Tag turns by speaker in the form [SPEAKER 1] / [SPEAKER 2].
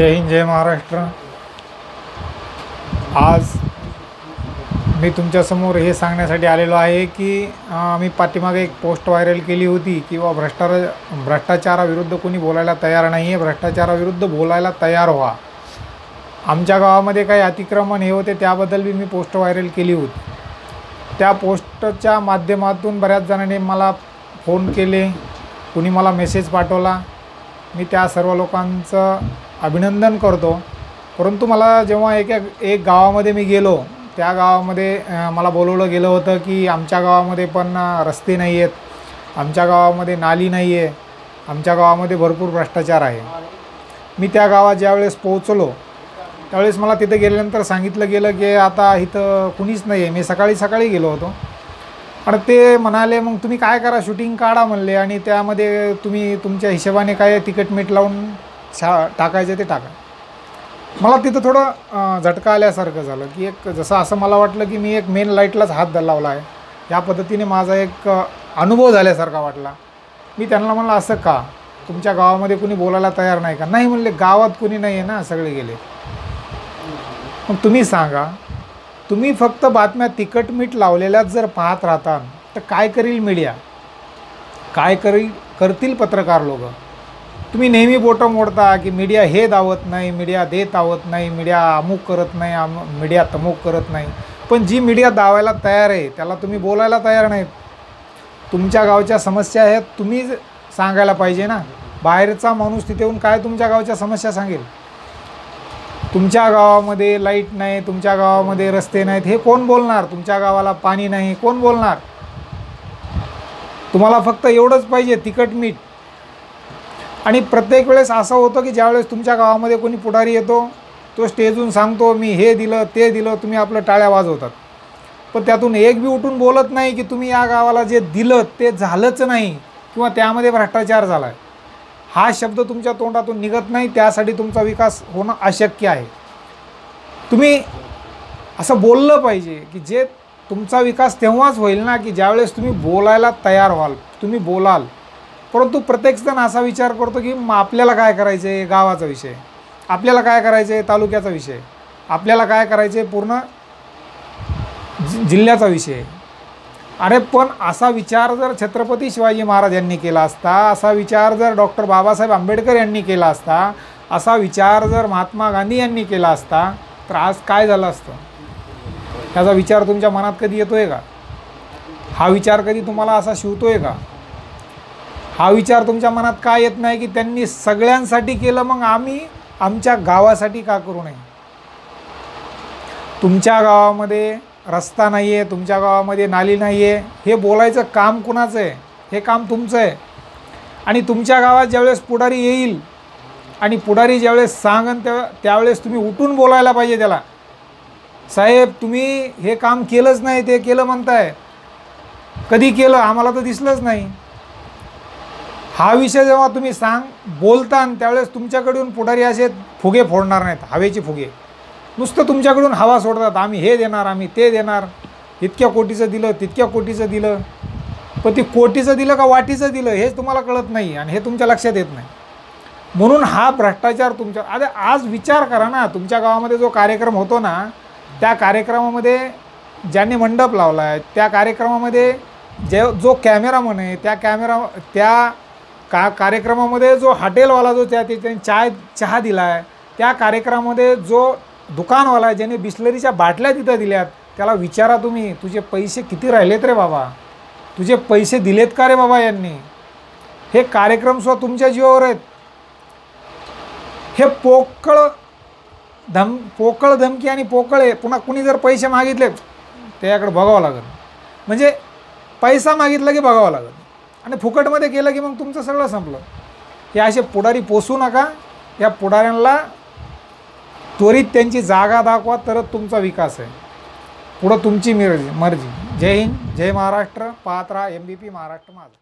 [SPEAKER 1] जय हिंद जय महाराष्ट्र. आज मी तुमच्यासमोर हे सांगण्यासाठी आलेलो आहे की मी पाठीमागे एक पोस्ट व्हायरल केली होती किंवा भ्रष्टार भ्रष्टाचाराविरुद्ध कोणी बोलायला तयार नाही आहे भ्रष्टाचाराविरुद्ध बोलायला तयार व्हा. आमच्या गावामध्ये काही अतिक्रमण हे होते त्याबद्दल बी मी पोस्ट व्हायरल केली होती. त्या पोस्टच्या माध्यमातून बऱ्याच जणांनी मला फोन केले कुणी मला मेसेज पाठवला. मी त्या सर्व लोकांचं अभिनंदन करतो. परंतु मला जेव्हा एक एक गावामध्ये मी गेलो त्या गावामध्ये मला बोलवलं गेलं होतं की आमच्या गावामध्ये पण रस्ते नाही आहेत आमच्या गावामध्ये नाली नाही आहे आमच्या गावामध्ये भरपूर भ्रष्टाचार आहे. मी त्या गावात ज्यावेळेस पोहोचलो त्यावेळेस मला तिथे गेल्यानंतर सांगितलं गेलं की आता इथं कुणीच नाही आहे मी सकाळी सकाळी गेलो होतो. आणि ते म्हणाले मग तुम्ही काय करा? शूटिंग काढा म्हणले. आणि त्यामध्ये तुम्ही तुमच्या हिशोबाने काय तिकीट मीठ लावून छा टाकायचं ते टाका. मला तिथं थोडं झटका आल्यासारखं झालं की एक जसं असं मला वाटलं की मी एक मेन लाईटलाच हात लावला आहे. या पद्धतीने माझा एक अनुभव झाल्यासारखा वाटला. मी त्यांना म्हणलं असं का? तुमच्या गावामध्ये कुणी बोलायला तयार नाही का? नाही म्हणले गावात कुणी नाही आहे ना सगळे गेले. मग तुम्ही सांगा तुम्ही फक्त बातम्या तिखट मीठ लावलेल्याच जर पाहत राहता तर काय करील मीडिया काय करील करतील पत्रकार लोक? तुम्ही नेहमी बोटं मोडता की मीडिया हे दावत नाही मीडिया दे दावत नाही मीडिया अमुक करत नाही अम मीडिया तमुक करत नाही. पण जी मीडिया दावायला तयार आहे त्याला तुम्ही बोलायला तयार नाहीत. तुमच्या गावच्या समस्या आहेत तुम्ही सांगायला पाहिजे ना. बाहेरचा माणूस तिथे येऊन काय तुमच्या गावच्या समस्या सांगेल? तुमच्या गावामध्ये लाइट नाही तुमच्या गावामध्ये रस्ते नाहीत हे कोण बोलणार? तुमच्या गावाला पाणी नाही कोण बोलणार? तुम्हाला फक्त एवढंच पाहिजे तिखट मीठ. आणि प्रत्येक वेळेस असं होतं की ज्यावेळेस तुमच्या गावामध्ये कोणी पुढारी येतो तो स्टेजून सांगतो मी हे दिलं ते दिलं तुम्ही आपलं टाळ्या वाजवतात. पण त्यातून एक बी उठून बोलत नाही की तुम्ही या गावाला जे दिलं ते झालंच नाही किंवा त्यामध्ये भ्रष्टाचार झाला आहे हा शब्द तुमच्या तोंडातून निघत नाही त्यासाठी तुमचा विकास होणं अशक्य आहे. तुम्ही असं बोललं पाहिजे की जे तुमचा विकास तेव्हाच होईल ना की ज्यावेळेस तुम्ही बोलायला तयार व्हाल तुम्ही बोलाल. परंतु प्रत्येकजण असा विचार करतो की मग आपल्याला काय करायचं आहे गावाचा विषय. आपल्याला काय करायचं आहे तालुक्याचा विषय. आपल्याला काय करायचं आहे पूर्ण जि जिल्ह्याचा विषय. अरे पण असा विचार जर छत्रपती शिवाजी महाराज यांनी केला असता असा विचार जर डॉक्टर बाबासाहेब आंबेडकर यांनी केला असता असा विचार जर महात्मा गांधी यांनी केला असता तर आज काय झालं असतं? त्याचा विचार तुमच्या मनात कधी येतो आहे का? हा विचार कधी तुम्हाला असा शिवतो आहे का? हा विचार तुमच्या मनात का येत नाही की त्यांनी सगळ्यांसाठी केलं मग आम्ही आमच्या गावासाठी का करू नये? तुमच्या गावामध्ये रस्ता नाही आहे तुमच्या गावामध्ये नाली नाही आहे हे बोलायचं काम कुणाचं आहे? हे काम तुमचं आहे. आणि तुमच्या गावात ज्यावेळेस पुढारी येईल आणि पुढारी ज्यावेळेस सांगन त्या त्यावेळेस तुम्ही उठून बोलायला पाहिजे त्याला. साहेब तुम्ही हे काम केलंच नाही ते केलं म्हणताय. कधी केलं? आम्हाला तर दिसलंच नाही. हा विषय जेव्हा तुम्ही सांग बोलता आणि त्यावेळेस तुमच्याकडून पुढारी असे फुगे फोडणार नाहीत हवेचे फुगे. नुसतं तुमच्याकडून हवा सोडतात आम्ही हे देणार आम्ही ते देणार. इतक्या कोटीचं दिलं तितक्या कोटीचं दिलं. पण ती कोटीचं दिलं का वाटीचं दिलं हेच तुम्हाला कळत नाही आणि हे तुमच्या लक्षात येत नाही. म्हणून हा भ्रष्टाचार तुमच्या अरे आज विचार करा ना तुमच्या गावामध्ये जो कार्यक्रम होतो ना त्या कार्यक्रमामध्ये ज्यांनी मंडप लावला आहे त्या कार्यक्रमामध्ये जे जो कॅमेरामन आहे त्या कॅमेरा त्या का कार्यक्रमामध्ये जो हॉटेलवाला जो त्या त्याने चाय चहा दिला आहे त्या कार्यक्रमामध्ये जो दुकानवाला आहे ज्याने बिस्लरीच्या बाटल्या तिथं दिल्यात त्याला विचारा तुम्ही तुझे पैसे किती राहिलेत रे बाबा? तुझे पैसे दिलेत का रे बाबा यांनी? हे कार्यक्रमसुद्धा तुमच्या जीवावर आहेत. हे पोकळ धम पोकळ धमकी आणि पोकळ आहे पुन्हा कुणी जर पैसे मागितले त्याच्याकडे बघावं लागेल. म्हणजे पैसा मागितला की बघावं लागेल. आणि फुकटमध्ये केलं की मग तुमचं सगळं संपलं. हे असे पुढारी पोसू नका. या पुढाऱ्यांना त्वरित त्यांची जागा दाखवा तरच तुमचा विकास आहे. पुढं तुमची मिरजी. मर्जी. जय हिंद जय महाराष्ट्र. पाहत राहा एम बी पी महाराष्ट्र माझा.